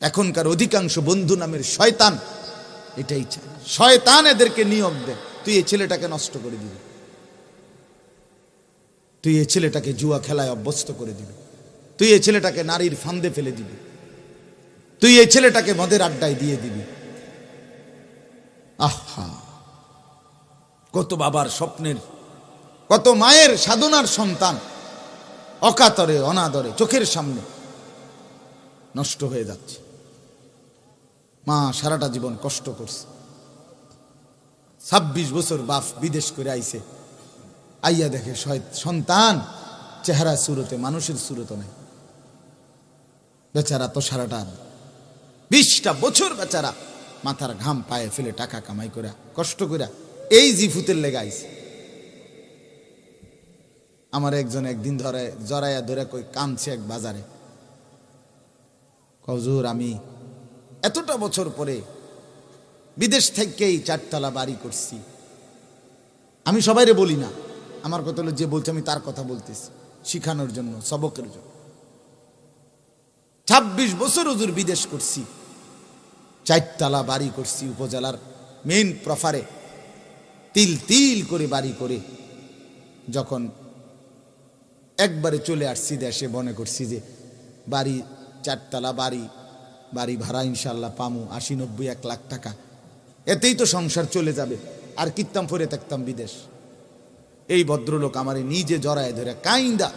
এখনকার অধিকাংশ বন্ধু নামের শয়তান এটাই চায়। শয়তান এদেরকে নিয়োগ দেয় তুই এই ছেলেটাকে নষ্ট করে দিবি। তুই এই ছেলেটাকে জুয়া খেলায় অভ্যস্ত করে দিবি। তুই এই ছেলেটাকে নারীর ফান্দে ফেলে দিবি। তুই এই ছেলেটাকে মদের আড্ডায় দিয়ে দিবি। আহা! কত বাবার স্বপ্নের, কত মায়ের সাধনার সন্তান অকাতরে, অনাদরে, চোখের সামনে নষ্ট হয়ে যাচ্ছে। মা সারাটা জীবন কষ্ট করছে। ছাব্বিশ বছর বাপ বিদেশ করে আইছে। আইয়া দেখে সন্তান, চেহারা সুরতে, মানুষের সুরত নাই। বেচারা তো সারাটা বিশটা বছর বেচারা মাথার ঘাম পায়ে ফেলে টাকা কামাই করে কষ্ট করে এই জিফুতের লেগে আইছে। আমার একজন একদিন ধরে জরাইয়া ধরে কই কামছে এক বাজারে। কজুর আমি এতটা বছর পরে বিদেশ থেকেই চারতলা বাড়ি করছি। আমি সবাইরে বলি না, আমার কথা হলো যে বলছে আমি তার কথা বলতেছি, শিখানোর জন্য, সবকের জন্য। ছাব্বিশ বছর হুজুর বিদেশ করছি, চারতলা বাড়ি করছি উপজেলার মেইন প্রফারে তিল তিল করে বাড়ি করে যখন একবারে চলে আসছি দেশে, মনে করছি যে বাড়ি, চারতলা বাড়ি বাড়ি ভাড়া ইনশাল্লাহ পামু, আশি নব্বই, এক লাখ টাকা। এতেই তো সংসার চলে যাবে। আর কিত্তাম ফরে থাকতাম বিদেশ। এই ভদ্রলোক আমারে নিজে জড়ায় ধরে, কাইন্দা!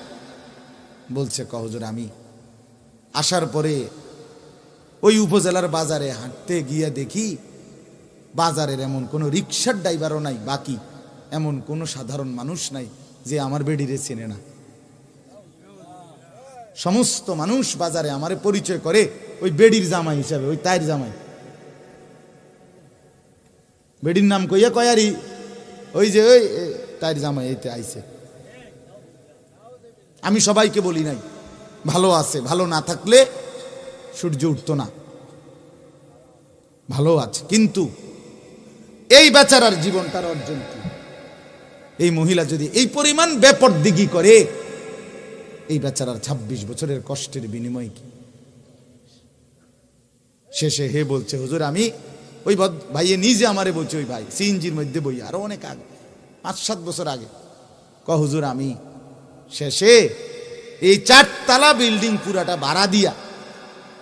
বলছে কহজোর আমি আসার পরে ওই উপজেলার বাজারে হাঁটতে গিয়ে দেখি বাজারের এমন কোনো রিক্সার ড্রাইভারও নাই, বাকি এমন কোনো সাধারণ মানুষ নাই যে আমার বেডিরে চেনে না। সমস্ত মানুষ বাজারে আমারে পরিচয় করে ওই বেডির জামাই হিসাবে, ওই তাইর জামাই। বেডির নাম কইয়া কয়ারি ওই যে ওই তাইর জামাই এইতে আইছে। আমি সবাইকে বলি নাই, ভালো আছে, ভালো না থাকলে সূর্য উঠতো না। ভালো আছে, কিন্তু এই বেচারার জীবনটার অর্জন কি? এই মহিলা যদি এই পরিমাণ ব্যাপর দিঘি করে এই বেচারার ২৬ বছরের কষ্টের বিনিময় কি? শেষে হে বলছে, হুজুর, আমি ওই ভাইয়ে নিজে আমারে বলছে, ওই ভাই, সিএনজির মধ্যে বই আরও অনেক আগে পাঁচ সাত বছর আগে। ক হুজুর, আমি শেষে এই চারতলা বিল্ডিং পুরাটা ভাড়া দিয়া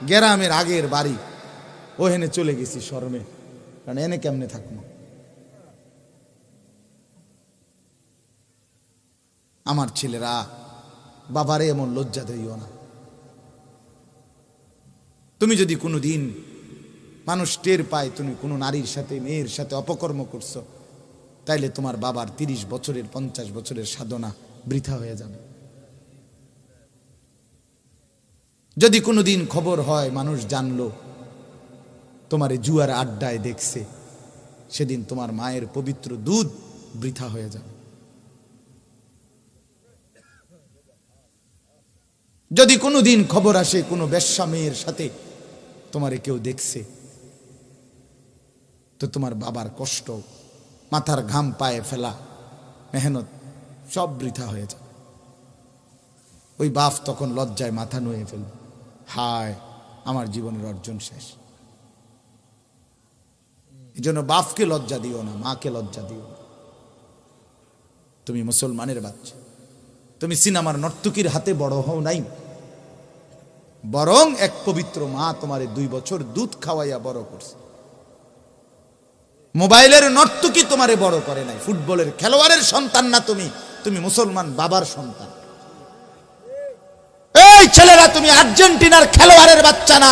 গ্রামের আগের বাড়ি, ওহেনে চলে গেছি শরমে। কারণ এনে কেমনে থাকব? আমার ছেলেরা বাবারে এমন লজ্জা দিও না। তুমি যদি কোনো দিন মানুষ টের পায়, তুমি কোনো নারীর সাথে, মেয়ের সাথে অপকর্ম করছ, তাইলে তোমার বাবার তিরিশ বছরের, পঞ্চাশ বছরের সাধনা বৃথা হয়ে যাবে। যদি কোনো দিন খবর হয়, মানুষ জানলো, তোমার জুয়ার আড্ডায় দেখছে, সেদিন তোমার মায়ের পবিত্র দুধ বৃথা হয়ে যাবে। যদি কোনো দিন খবর আসে কোনো বেশ্যা মেয়ের সাথে, তোমারে কেউ দেখছে, তো তোমার বাবার কষ্ট, মাথার ঘাম পায়ে ফেলা, মেহনত সব বৃথা হয়ে যাবে। ওই বাপ তখন লজ্জায় মাথা নুয়ে ফেলবে, হায়, আমার জীবনের অর্জন শেষ। এই জন্য বাপকে লজ্জা দিও না, মাকে লজ্জা দিও না। তুমি মুসলমানের বাচ্চা। তুমি সিনেমার নর্তকীর হাতে বড় হও নাই। বরং এক পবিত্র মা তোমার দুই বছর দুধ খাওয়াইয়া বড় করছে। মোবাইলের নর্তকী তোমারে বড় করে নাই। ফুটবলের খেলোয়াড়ের সন্তান না তুমি তুমি মুসলমান বাবার সন্তান। এই ছেলেরা, তুমি আর্জেন্টিনার খেলোয়াড়ের বাচ্চা না,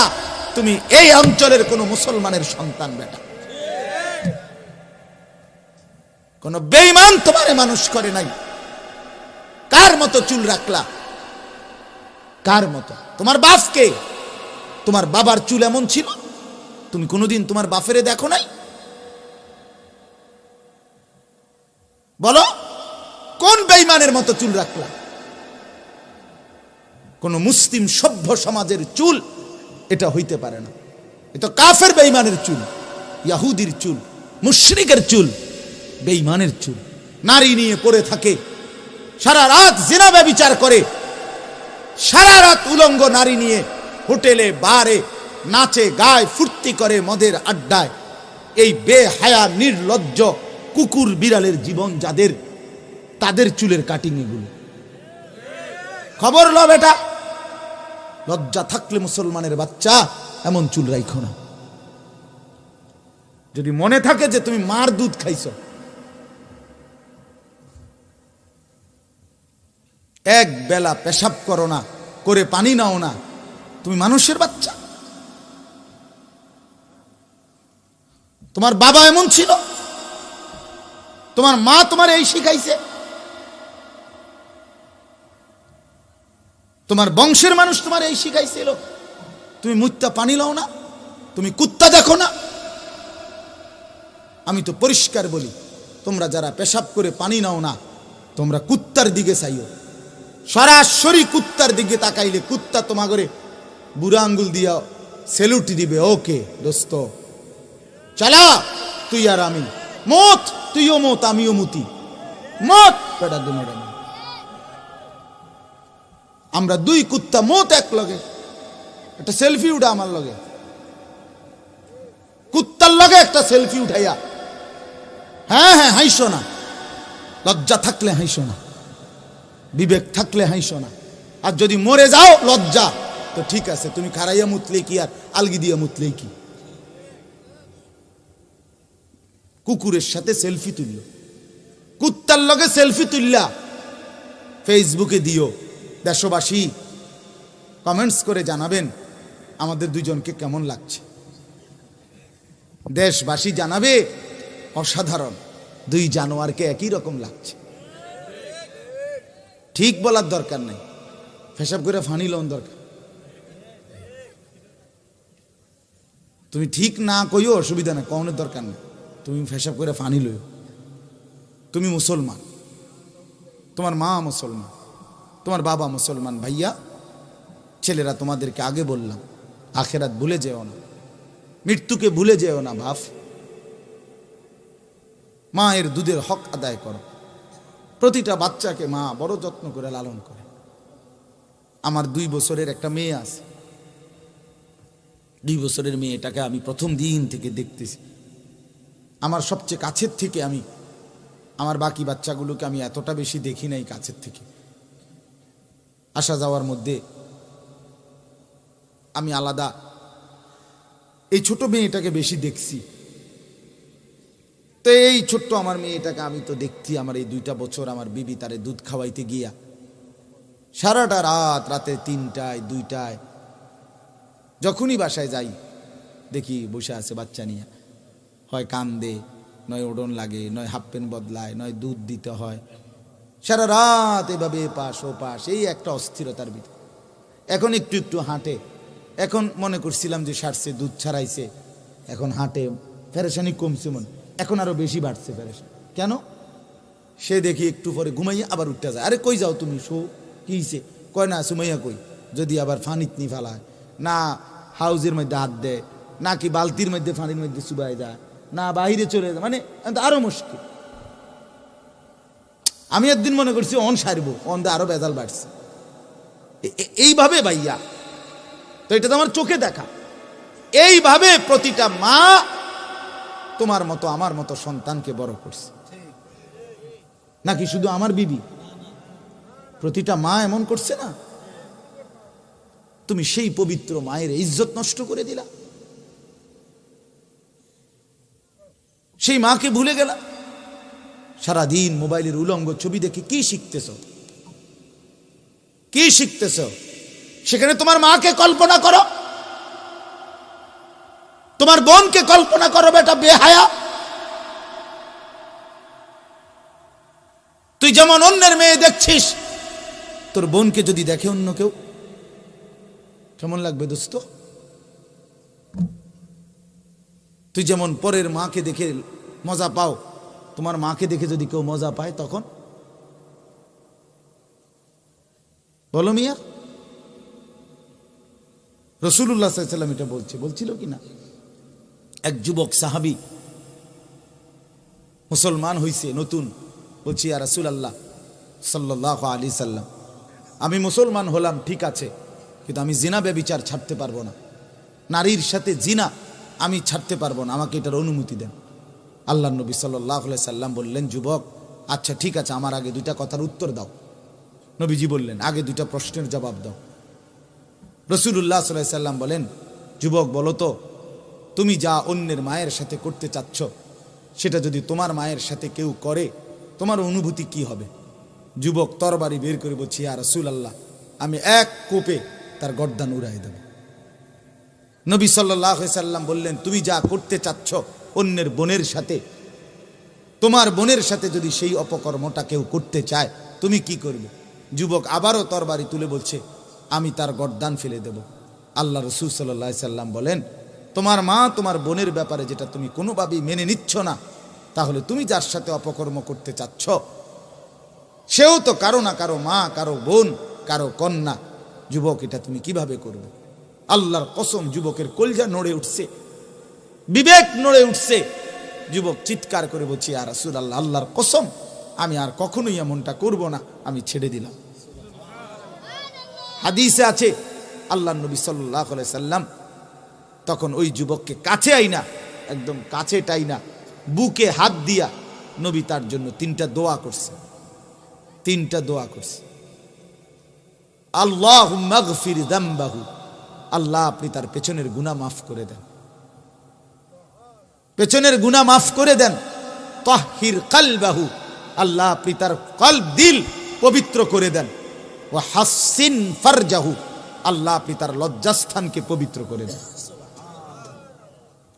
তুমি এই অঞ্চলের কোন মুসলমানের সন্তান বেটা। কোন বেইমান তোমারে মানুষ করে নাই। কার মতো চুল রাখলা? কার মতো? তোমার বাপকে? তোমার বাবার চুল এমন ছিল? তুমি কোনোদিন তোমার বাপেরে দেখো নাই? বলো, কোন বেইমানের মতো চুল রাখলা? কোন মুসলিম সভ্য সমাজের চুল এটা হইতে পারে না। এটা কাফের বেইমানের চুল, ইয়াহুদির চুল, মুশরিকের চুল বেইমানের চুল। নারী নিয়ে পড়ে থাকে সারা রাত জিনা বিচার করে, সারা রাত উলঙ্গ নারী নিয়ে হোটেলে, বারে নাচে, গায়, ফুর্তি করে মদের আড্ডায়। এই বেহায়া, নির্লজ্জ কুকুর বিড়ালের জীবন যাদের, তাদের চুলের কাটিং এগুলো। খবর ল বেটা। লজ্জা থাকলে মুসলমানের বাচ্চা, এমন চুল রাইখো না। যদি মনে থাকে যে তুমি মার দুধ খাইছো এক বেলা পেশাব করো না, করে পানি নাও না। তুমি মানুষের বাচ্চা। তোমার বাবা এমন ছিল? তোমার মা তোমার এই শিখাইছে? তোমার বংশের মানুষ তোমার এই শিখাইছিল? তুমি মুত্তা পানি লাও না, তুমি কুত্তা দেখো না। আমি তো পরিষ্কার বলি, তোমরা যারা পেশাব করে পানি নাও না, তোমরা কুত্তার দিকে চাইও। সরাসরি কুত্তার দিকে তাকাইলে, কুত্তা তোমা করে বুড়া আঙ্গুল দিয়া সেলুট দিবে। ওকে, দোস্ত। চালা, তুই আর আমি। মত, তুইও মত, আমিও মুতি। মত পেটা দু আমরা দুই কুত্তা, মত এক লগে। একটা সেলফি উঠা আমার লগে। কুত্তার লগে একটা সেলফি উঠাইয়া। হ্যাঁ হ্যাঁ হাইসো না। লজ্জা থাকলে হাইসো না। বিবেক থাকলে হাইসো না। আর যদি মরে যাও, লজ্জা। তো ঠিক আছে, তুমি খারাইয়া মুতলে কি আর আলগি দিয়ে মুতলে কি? কুকুরের সাথে সেলফি তুলল। কুত্তার লগে সেলফি তুললা। ফেসবুকে দিও। দেশবাসী, কমেন্টস করে জানাবেন আমাদের দুজনকে কেমন লাগছে। দেশবাসী জানাবে, অসাধারণ। দুই জানোয়ারকে একই রকম লাগছে। ঠিক বলার দরকার নেই। ফেসাব করে ফানি লোন দরকার। তুমি ঠিক না কইও অসুবিধা নেই কমনের দরকার নেই। তুমি ফেসাব করে ফানি লইও। তুমি মুসলমান। তোমার মা মুসলমান। তোমার বাবা মুসলমান। ভাইয়া, ছেলেরা তোমাদেরকে আগে বললাম, আখেরাত ভুলে যেও না। মৃত্যুকে ভুলে যেও না ভাব মায়ের দুধের হক আদায় করো। প্রতিটা বাচ্চাকে মা বড় যত্ন করে লালন করে। আমার দুই বছরের একটা মেয়ে আছে। দুই বছরের মেয়েটাকে আমি প্রথম দিন থেকে দেখতেছি। আমার সবচেয়ে কাছের থেকে আমি, আমার বাকি বাচ্চাগুলোকে আমি এতটা বেশি দেখি নাই কাছের থেকে। আসা যাওয়ার মধ্যে আমি আলাদা, এই ছোট মেয়েটাকে বেশি দেখছি। তো এই ছোট্ট আমার মেয়েটাকে আমি তো দেখছি, আমার এই দুইটা বছর আমার বিবি তারে দুধ খাওয়াইতে গিয়া। সারাটা রাত, রাতে তিনটায়, দুইটায়, যখনই বাসায় যাই, দেখি বসে আছে বাচ্চা নিয়ে। হয় কান্দে, নয় ওডন লাগে, নয় হাফ প্যান্ট বদলায়, নয় দুধ দিতে হয়। সারা রাত এভাবে পাশ ও পাশ এই একটা অস্থিরতার ভিতরে। এখন একটু একটু হাঁটে। এখন মনে করছিলাম যে সারছে, দুধ ছাড়াইছে। এখন হাঁটে, ফেরেশানি কমছে মনে। এখন আরও বেশি বাড়ছে ফেরেশান কেন? সে দেখি একটু পরে ঘুমাইয়া আবার উঠতে যায়। আরে কই যাও তুমি? শো, কি কয় না, সুমাইয়া কই? যদি আবার ফানিত নি ফেলায়। না, হাউজের মধ্যে হাত দেয়। না কি বালতির মধ্যে, ফানির মধ্যে চুবাই যায় না বাইরে চলে যায়। মানে আরও মুশকিল। আমি একদিন মনে করছি অন সারবো অন দিয়ে আরও বেজাল বাড়ছে। এইভাবে ভাইয়া। তো এটা তো আমার চোখে দেখা। এইভাবে প্রতিটা মা তোমার মতো, আমার মতো সন্তানকে বড় করছে। নাকি শুধু আমার বিবি? প্রতিটা মা এমন করছে না? তুমি সেই পবিত্র মায়ের ইজ্জত নষ্ট করে দিলা। সেই মাকে ভুলে গেলা। সারাদিন মোবাইলের উলঙ্গ ছবি দেখে কি শিখতেছ? কি শিখতেছ? সেখানে তোমার মাকে কল্পনা করো। তোমার বোনকে কল্পনা করো বেটা, বেহায়া। তুই যেমন অন্যের মেয়ে দেখছিস, তোর বোনকে যদি দেখে অন্য কেউ, কেমন লাগবে দোস্ত? তুই যেমন পরের মাকে দেখে মজা পাও, তোমার মাকে দেখে যদি কেউ মজা পায়, তখন? বলো মিয়া। রসুল্লাহ সাল্লাম এটা বলছে, বলছিল কি না? এক যুবক সাহাবি মুসলমান হইছে, নতুন। বলছি আর রাসুল আল্লাহ সাল্লাহ আলী সাল্লাম, আমি মুসলমান হলাম, ঠিক আছে, কিন্তু আমি জিনা ব্যবিচার ছাড়তে পারব না। নারীর সাথে জিনা আমি ছাড়তে পারব না, আমাকে এটার অনুমতি দেন। আল্লাহ নবী সাল্লাহ সাল্লাম বললেন, যুবক আচ্ছা ঠিক আছে, আমার আগে দুইটা কথার উত্তর দাও। নবীজি বললেন, আগে দুইটা প্রশ্নের জবাব দাও। রসুল্লাহ সাল্লাহ সাল্লাম বলেন, যুবক, বলো তো তুমি যা অন্যের মায়ের সাথে করতে চাচ্ছ, সেটা যদি তোমার মায়ের সাথে কেউ করে, তোমার অনুভূতি কি হবে? যুবক, তরবারি বের করে বলছি আর রসুল আল্লাহ আমি এক কোপে তার গর্দান উড়াই দেব। নবী সাল্লাহ সাল্লাম বললেন, তুমি যা করতে চাচ্ছ অন্যের বোনের সাথে, তোমার বোনের সাথে যদি সেই অপকর্মটা কেউ করতে চায়, তুমি কি করবে? যুবক আবারও তরবারি তুলে বলছে, আমি তার গর্দান ফেলে দেব। আল্লাহ রসুল সাল্লাহ সাল্লাম বলেন তোমার মা, তোমার বোনের ব্যাপারে যেটা তুমি কোনোভাবেই মেনে নিচ্ছ না, তাহলে তুমি যার সাথে অপকর্ম করতে চাচ্ছ, সেও তো কারও না কারও মা, কারও বোন, কারও কন্যা। যুবক, এটা তুমি কীভাবে করবে? আল্লাহর কসম, যুবকের কলজা নড়ে উঠছে, বিবেক নড়ে উঠছে। যুবক চিৎকার করে বলছি আর রাসুল আল্লাহ আল্লাহর কসম, আমি আর কখনোই এমনটা করব না, আমি ছেড়ে দিলাম। হাদিসে আছে আল্লাহ নবী সাল্লাহ সাল্লাম তখন ওই যুবককে কাছে আইনা, একদম কাছে টাইনা, বুকে হাত দিয়া নবী তার জন্য তিনটা দোয়া করছে। তিনটা দোয়া করছে। আল্লাহ মাগফির দাম্বাহু, আল্লাহ আপনি তার পেছনের গুণা মাফ করে দেন। পেছনের গুণা মাফ করে দেন। তাহির কালবাহু, আল্লাহ আপনি তার কলব, দিল পবিত্র করে দেন। ও হাসিন ফারজাহু, আল্লাহ আপনি তার লজ্জাস্থানকে পবিত্র করে দেন।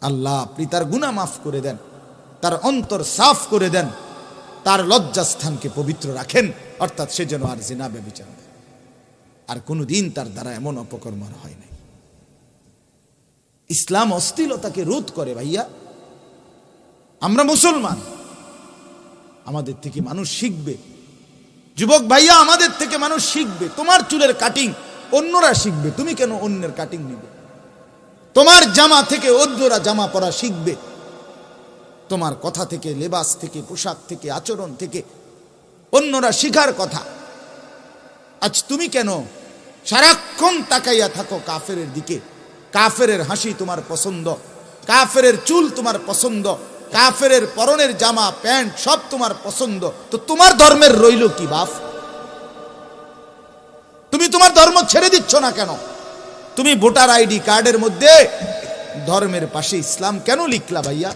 আল্লাহ আপনি তার গুণা মাফ করে দেন, তার অন্তর সাফ করে দেন, তার লজ্জাস্থানকে পবিত্র রাখেন, অর্থাৎ সে যেন আর জিনা ব্যবচার। আর কোনোদিন তার দ্বারা এমন অপকর্ম আর হয় নাই। ইসলাম অস্থিলতাকে রোধ করে ভাইয়া। আমরা মুসলমান। আমাদের থেকে মানুষ শিখবে। যুবক ভাইয়া, আমাদের থেকে মানুষ শিখবে। তোমার চুলের কাটিং অন্যরা শিখবে। তুমি কেন অন্যের কাটিং নিবে? তোমার জামা থেকে অন্যরা জামা পরা শিখবে। তোমার কথা থেকে, লেবাস থেকে, পোশাক থেকে, আচরণ থেকে অন্যরা শিখার কথা। আজ তুমি কেন সারাক্ষণ তাকাইয়া থাকো কাফের দিকে? কাফের হাসি তোমার পছন্দ কাফের চুল তোমার পছন্দ কাফের পরনের জামা, প্যান্ট সব তোমার পছন্দ। তো তোমার ধর্মের রইল কি বাফ তুমি তোমার ধর্ম ছেড়ে দিচ্ছ না কেন? তুমি ভোটার আইডি কার্ডের মধ্যে ধর্মের পাশে ইসলাম কেন লিখলা ভাইয়া?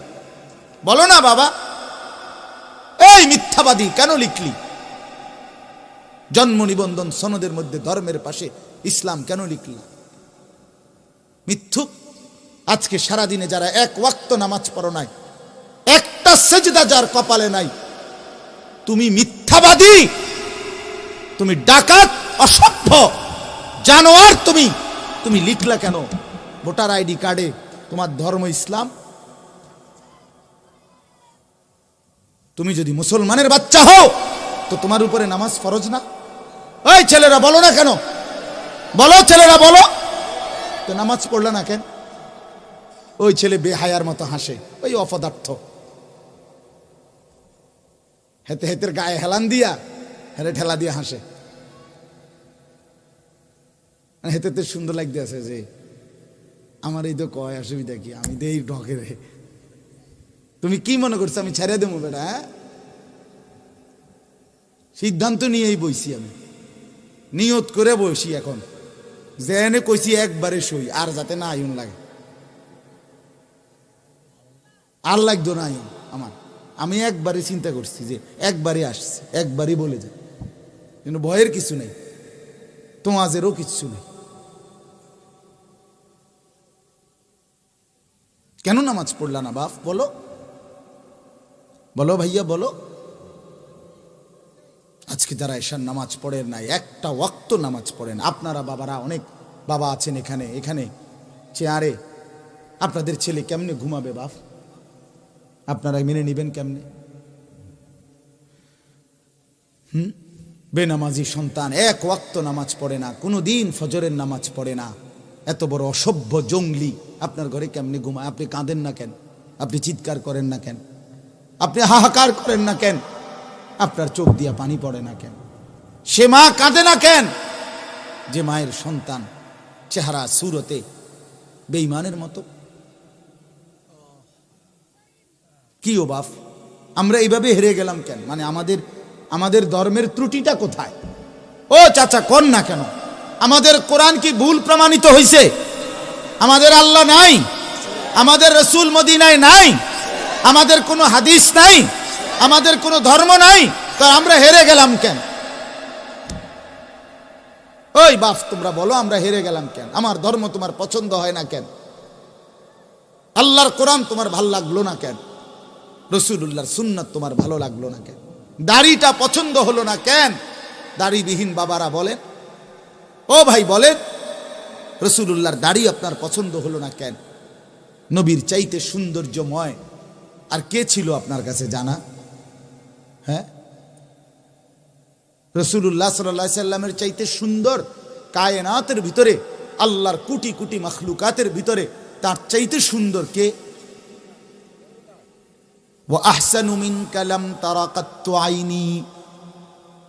বলো না বাবা। এই মিথ্যাবাদী, কেন লিখলি? জন্ম নিবন্ধন সনদের মধ্যে ধর্মের পাশে ইসলাম কেন লিখলি? মিথ্যুক? আজকে সারাদিনে যারা এক ওয়াক্ত নামাজ পড়ো নাই, একটা সেজদা যার কপালে নাই, তুমি মিথ্যাবাদী, তুমি ডাকাত, অসভ্য, জানোয়ার তুমি। তুমি লিখলা কেন? ভোটার আইডি কার্ডে তোমার ধর্ম ইসলাম? তুমি যদি মুসলমানের বাচ্চা হও, তো তোমার উপরে নামাজ ফরজ না? ওই ছেলেরা বলো না কেন? বলো ছেলেরা, বলো। তো নামাজ পড়লে না কেন? ওই ছেলে বেহায়ার মতো হাসে, ওই অপদার্থ। হেতে হেতের গায়ে হেলান দিয়া হেলে ঠেলা দিয়ে হাসে। হেতে তো সুন্দর লাগতে আছে যে আমার এই তো কয় অসুবিধা কি? আমি দেই ঢকে রে। তুমি কি মনে করছ? আমি ছেড়ে দেবো বেটা হ্যাঁ? সিদ্ধান্ত নিয়েই বইছি আমি। নিয়ত করে বসি এখন। জেনে কইছি একবারে সই, আর যাতে না আয়ুন লাগে। আর লাগতো না আয়ুন আমার। আমি একবারে চিন্তা করছি যে একবারে আসছে, একবারই বলে যায় কিন্তু ভয়ের কিছু নেই। তোমাদেরও কিচ্ছু নেই। কেন নামাজ পড়লা না বাপ? বলো। বলো ভাইয়া, বলো। আজকে যারা এসার নামাজ পড়েন নাই, একটা ওয়াক্ত নামাজ পড়েন আপনারা বাবারা অনেক বাবা আছেন এখানে এখানে, চেয়ারে। আপনাদের ছেলে কেমনে ঘুমাবে বাপ? আপনারা মেনে নেবেন কেমনে? হুম? বেনামাজি সন্তান, এক ওয়াক্ত নামাজ পড়ে না কোনো দিন ফজরের নামাজ পড়ে না। এত বড় অসভ্য জঙ্গলি। আপনার ঘরে কেমনি ঘুমায়? আপনি কাঁদেন না কেন? আপনি চিৎকার করেন না কেন? আপনি হাহাকার করেন না কেন? আপনার চোখ দিয়া পানি পড়ে না কেন? সে মা কাঁদে না কেন? যে মায়ের সন্তান, চেহারা সুরতে বেঈমানের মতো। কি ও বাপ, আমরা এইভাবে হেরে গেলাম কেন? মানে আমাদের আমাদের ধর্মের ত্রুটিটা কোথায়? ও চাচা, কন না কেন? আমাদের কোরআন কি ভুল প্রমাণিত হয়েছে আমাদের আল্লাহ নাই, আমাদের রসুল মদিনায় নাই, আমাদের কোনো হাদিস নাই, আমাদের কোনো ধর্ম নাই, তো আমরা হেরে গেলাম কেন? ওই বাপ, তোমরা বলো আমরা হেরে গেলাম কেন? আমার ধর্ম তোমার পছন্দ হয় না কেন? আল্লাহর কোরআন তোমার ভালো লাগল না কেন? রসুল্লাহর সুন্নত তোমার ভালো লাগল না কেন? দাড়িটা পছন্দ হলো না কেন? দাড়িবিহীন বাবারা বলেন, ও ভাই বলেন রসুল্লাহর দাড়ি আপনার পছন্দ হলো না কেন? নবীর চাইতে সৌন্দর্যময়। আর কে ছিল আপনার কাছে জানা? হ্যাঁ? রসুল্লাহ সাল্লামের চাইতে সুন্দর কায়নাতের ভিতরে, আল্লাহর কুটি কুটি মখলুকাতের ভিতরে, তার চাইতে সুন্দর কে? ও আহসানুমিন কালাম তারাকাত্ত আইনি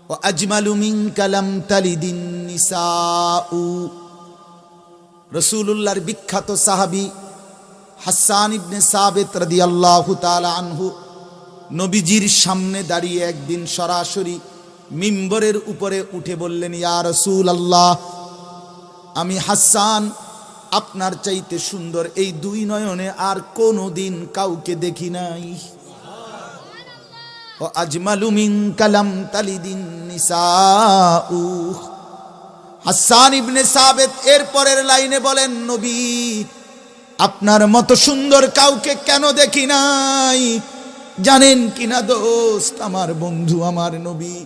ও আজমালুমিন কালাম তালিদিন নিসাউ। রসুলুল্লাহর বিখ্যাত সাহাবি হাসান ইবনে সাবেত রদি আল্লাহ আনহু নবীজির সামনে দাঁড়িয়ে একদিন সরাসরি মিম্বরের উপরে উঠে বললেন, ইয়া রসুল আল্লাহ আমি হাসান, আপনার চাইতে সুন্দর। এই দুই নয়নে আর কোনো দিন কাউকে দেখি নাই। ও আজমালুমিন কালাম তালিদিন নিসা হাসান ইবনে সাবেত এর পরের লাইনে বলেন, নবী, আপনার মতো সুন্দর কাউকে কেন দেখি নাই? জানেন কিনা দোস্ত, আমার বন্ধু, আমার নবী,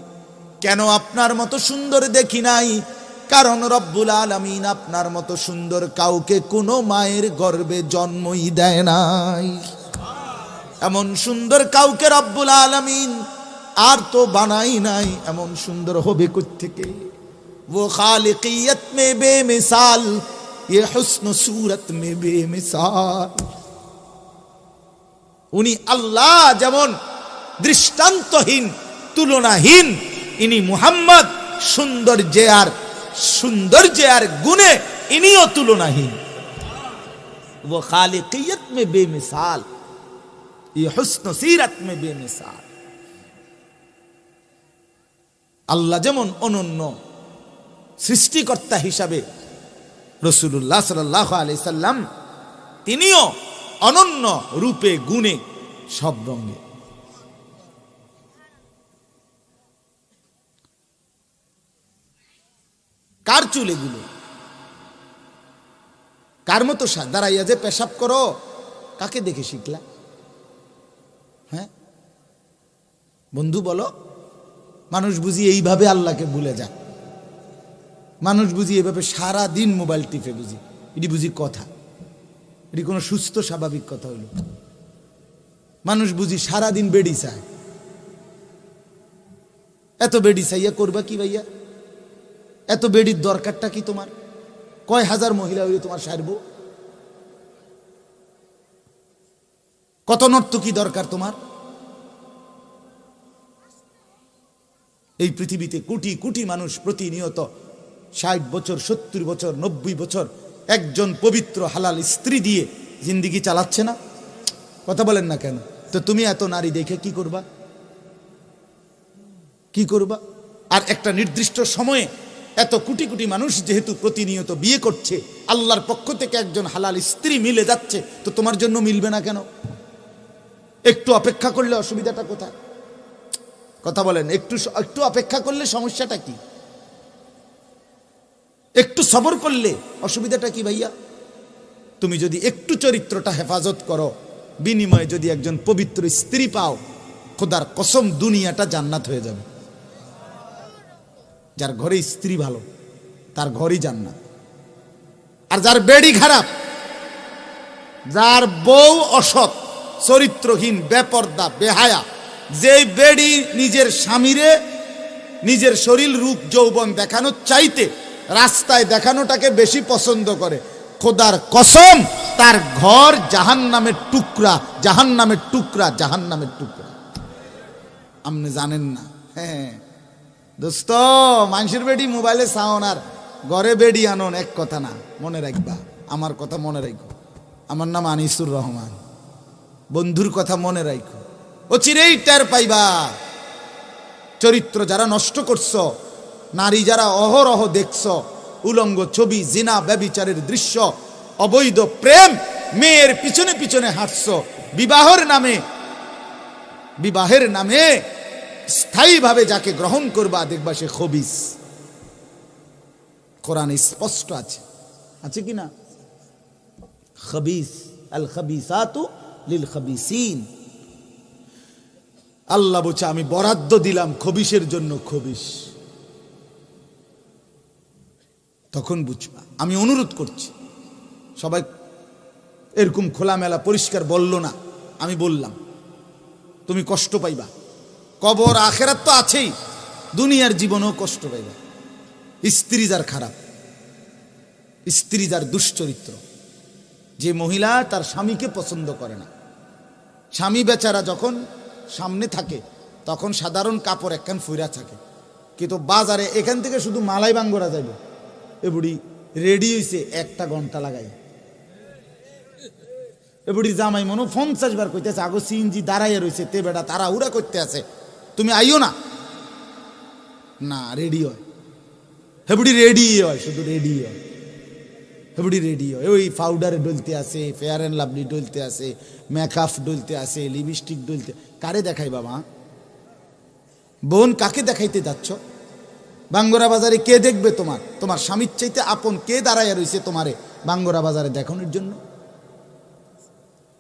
কেন আপনার মতো সুন্দর দেখি নাই? কারণ রব্বুল আলমিন আপনার মতো সুন্দর কাউকে কোনো মায়ের গর্বে জন্মই দেয় নাই। এমন সুন্দর কাউকে রব্বুল আলমিন আর তো বানাই নাই, এমন সুন্দর হবে থেকে وہ خالقیت میں بے مثال یہ حسن صورت میں بے مثال উনি আল্লাহ যেমন দৃষ্টান্তহীন তুলনাহীন ইনি মুহাম্মদ সৌন্দর্যে আর সৌন্দর্যে আর গুণে ইনিও তুলনাহীন وہ خالقیت میں بے مثال یہ حسن سیرت میں بے مثال আল্লাহ যেমন অনন্য সৃষ্টিকর্তা হিসাবে রসুল্লাহ সাল্লাহ আলি সাল্লাম তিনিও অনন্য রূপে, গুণে সব রঙে কার চুল এগুলো? কার মতো দাঁড়াইয়া যে পেশাব করো, কাকে দেখে শিখলা? হ্যাঁ? বন্ধু বলো, মানুষ বুঝি এইভাবে আল্লাহকে ভুলে যায়। মানুষ বুঝি এভাবে সারা দিন মোবাইল টিপে বুঝি। এটি বুঝি কথা। এটি কোনো সুস্থ, স্বাভাবিক কথা হইল মানুষ বুঝি সারা দিন বেডি চায়। এত বেডি চাইয়া করবা কি ভাইয়া? এত বেডির দরকারটা কি তোমার? কয় হাজার মহিলা হইলে তোমার সারবো? কত নর্তকী দরকার তোমার? এই পৃথিবীতে কোটি কোটি মানুষ প্রতিনিয়ত ষাট বছর, সত্তর বছর, নব্বই বছর একজন পবিত্র হালাল স্ত্রী দিয়ে জিন্দিগি চালাচ্ছে না? কথা বলেন না কেন? তো তুমি এত নারী দেখে কি করবা? কি করবা? আর একটা নির্দিষ্ট সময়ে এত কোটি কোটি মানুষ যেহেতু প্রতিনিয়ত বিয়ে করছে, আল্লাহর পক্ষ থেকে একজন হালাল স্ত্রী মিলে যাচ্ছে, তো তোমার জন্য মিলবে না কেন? একটু অপেক্ষা করলে অসুবিধাটা কোথায়? কথা বলেন, একটু একটু অপেক্ষা করলে সমস্যাটা কি? সবর করলে অসুবিধাটা কি ভাইয়া? তুমি যদি একটু চরিত্রটা হেফাজত করো, বিনিময়ে যদি একজন পবিত্র স্ত্রী পাও, খোদার কসম দুনিয়াটা জান্নাত হয়ে যাবে। যার ঘরে স্ত্রী ভালো, তার ঘরই জান্নাত। আর যার বেড়ি খারাপ, যার বউ অসৎ, চরিত্রহীন, বেপর্দা, বেহায়া যে বেড়ি নিজের স্বামীরে, নিজের শরীর, রূপ, যৌবন দেখানো চাইতে রাস্তায় দেখানোটাকে বেশি পছন্দ করে। খোদার কসম, তার ঘর জাহান নামের টুকরা জাহান নামের টুকরা জাহান নামের টুকরা। আপনি জানেন না। হ্যাঁ। দোস্ত মানুষের বেডি মোবাইলে সাউন আর ঘরে বেডি আনন এক কথা না, মনে রাখবা। আমার কথা মনে রাখব আমার নাম আনিসুর রহমান। বন্ধুর কথা মনে রাখো। ও চিরেই টের পাইবা। চরিত্র যারা নষ্ট করছ নারী যারা অহরহ দেখছ, উলঙ্গ ছবি, জিনা, ব্যবিচারের দৃশ্য, অবৈধ প্রেম, মেয়ের পিছনে পিছনে হাঁটছ, বিবাহের নামে বিবাহের নামে স্থায়ীভাবে যাকে গ্রহণ করবা, দেখবা সে খবিস। কোরআন স্পষ্ট আছে। আছে কি না? খবিস, আল খবিসাতু লিল খবিসিন। আল্লাহ বলছে, আমি বরাদ্দ দিলাম খবিসের জন্য খবিস। তখন বুঝবা আমি অনুরোধ করছি। সবাই এরকম খোলামেলা পরিষ্কার বলল না, আমি বললাম, তুমি কষ্ট পাইবা। কবর আখেরাত তো আছেই, দুনিয়ার জীবনেও কষ্ট পাইবা। স্ত্রী যার খারাপ স্ত্রী যার দুশ্চরিত্র। যে মহিলা তার স্বামীকে পছন্দ করে না। স্বামী বেচারা যখন সামনে থাকে, তখন সাধারণ কাপড় একখান ফুইরা থাকে। কিন্তু বাজারে এখান থেকে শুধু মালাই বাঙ্গরা যাইব। এ রেডি হয়েছে একটা ঘণ্টা লাগাই। এ জামাই মনো পঞ্চাশ বার কইতেছে, আগো সিএনজি দাঁড়াইয়া রয়েছে তে বেটা তারা উড়া করতে আছে, তুমি আইও না। না, রেডি হয়। হেবুড়ি রেডি হয়, শুধু রেডি হয়। হেবুড়ি রেডি হয়। ওই পাউডারে ডলতে আসে ফেয়ার অ্যান্ড লাভলি ডলতে আসে মেকআপ ডলতে আসে লিপস্টিক ডলতে কারে দেখাই বাবা? বোন কাকে দেখাইতে যাচ্ছ? বাঙ্গরা বাজারে কে দেখবে তোমার? তোমার স্বামীর চাইতে আপন কে দাঁড়াইয়া রয়েছে তোমারে বাঙ্গরা বাজারে দেখানোর জন্য?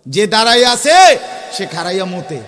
যে দাঁড়াইয়া আছে, সে খারাইয়া মতে